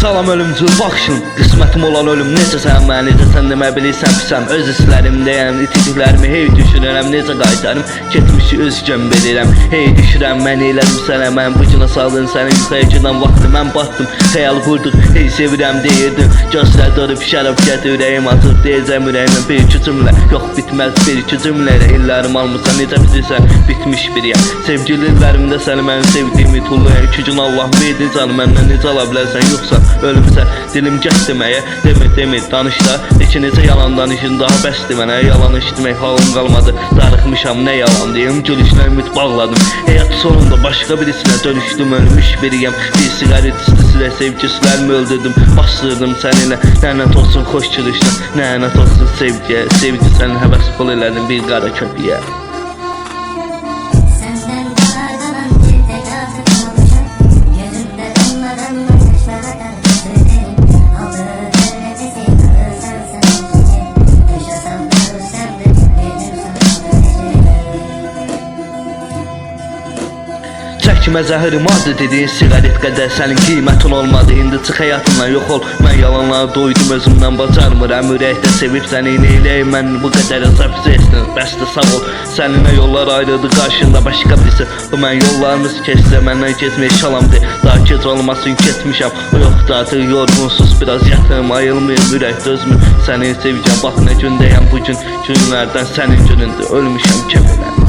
Salam ölümcül baxışın Qismətim olan ölüm necə sən məni necə sən demə bilirsən pisəm Öz hisslərimdəyəm itirdiklərimi hey düşünürəm necə qaytarım Getmişi özgəm verirəm hey düşürəm mən elədim sənə mən bu cına saldın səni yuxarı gedən vaxtı mən batdım Xəyal qurduk hey sevirəm deyirdim Gözlər durub şərab gətir ürəyim atır deyəcəm ürəyimə bir iki cümlə Yox bitməz bir iki cümlə ilə illərim almısan necə bilirsən bitmiş bir yer. Sevgili illərimdə səni mən sevdiyimi tullayan iki gün Allah verdi canı məndən necə ala bilərsən yoxsa ölümsə dilim gəl deməyə Demir demir danış da iki necə yalan danışın daha bəsdir mənə Yalan eşitmək halım qalmadı darıxmışam nə yalan deyim Gülüşlə ümid bağladım. Həyat sonunda başqa birisinə dönüşdüm ölmüş biriyəm Bir sigaret istisilə sevgisilərimi öldürdüm? Bastırdım səninlə lənət olsun xoş gülüşlə Lənət olsun sevgiyə Sevgi sənin həvəs pul elədin bir qara köpüyə Çəkmə zəhərim adı dediyin siqaret qədər sənin qiymətin olmadı. İndi çıx həyatımdan yox ol Mən yalanlara doydum özümdən bacarmıram Ürəkdə sevib səni neyləyim mən bu qədər əzab etsin Bəsdə sağ ol Səninlə yollar ayrıldı qarşında başqa birisi. Bu mən yollarımız keçsə məndən getmək şalamdı Daha gec olmasın getmişəm O yoxdur artıq yorğunsuz biraz yatım Ayılmayım ürək dözmür. Sənin sevgən bax nə gündəyəm bu gün Günlərdən sənin günündür. Ölmüşəm kefilən